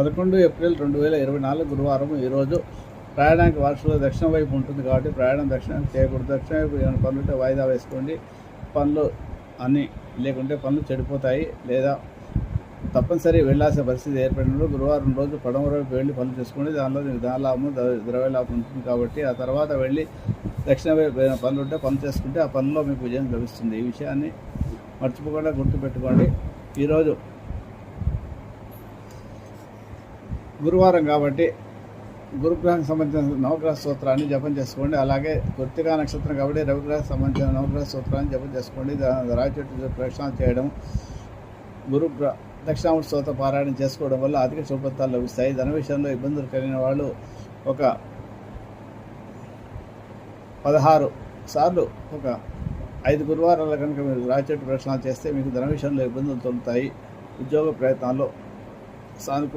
పదకొండు ఏప్రిల్ రెండు వేల ఇరవై నాలుగు గురువారం ఈరోజు ప్రయాణానికి వార్షిక దక్షిణ వైపు ఉంటుంది కాబట్టి ప్రయాణం దక్షిణ చేయకూడదు దక్షిణ వైపు ఏమైనా పనులు ఉంటే వాయిదా వేసుకోండి. పనులు అన్నీ లేకుంటే పనులు చెడిపోతాయి లేదా తప్పనిసరి వెళ్ళాల్సిన పరిస్థితి ఏర్పడినప్పుడు గురువారం రోజు పడమర వైపు వెళ్ళి పనులు చేసుకోండి. దానిలో మీకు ధన లాభం ద్రవ్య లాభం ఉంటుంది కాబట్టి ఆ తర్వాత వెళ్ళి దక్షిణ వైపు ఏమైనా పనులు ఉంటే పనులు చేసుకుంటే ఆ పనిలో మీకు విజయం లభిస్తుంది. ఈ విషయాన్ని మర్చిపోకుండా గుర్తుపెట్టుకోండి. ఈరోజు గురువారం కాబట్టి గురుగ్రహం సంబంధించిన నవగ్రహ స్తోత్రాన్ని జపం చేసుకోండి. అలాగే కృతికా నక్షత్రం కాబట్టి రవిగ్రహం సంబంధించిన నవగ్రహ స్తోత్రాన్ని జపం చేసుకోండి. దా- రావి చెట్టు ప్రక్షాళన చేయడం గురుగ్రహ దక్షిణామూర్తి స్తోత్ర పారాయణం చేసుకోవడం వల్ల అధిక శుభత్వాలు లభిస్తాయి. ధన విషయంలో ఇబ్బందులు కలిగిన వాళ్ళు ఒక పదహారు సార్లు ఒక ఐదు గురువారాల కనుక మీరు రావి చెట్టు ప్రక్షాళన చేస్తే మీకు ధన విషయంలో ఇబ్బందులు తొలుగుతాయి ఉద్యోగ ప్రయత్నాల్లో సానుకూల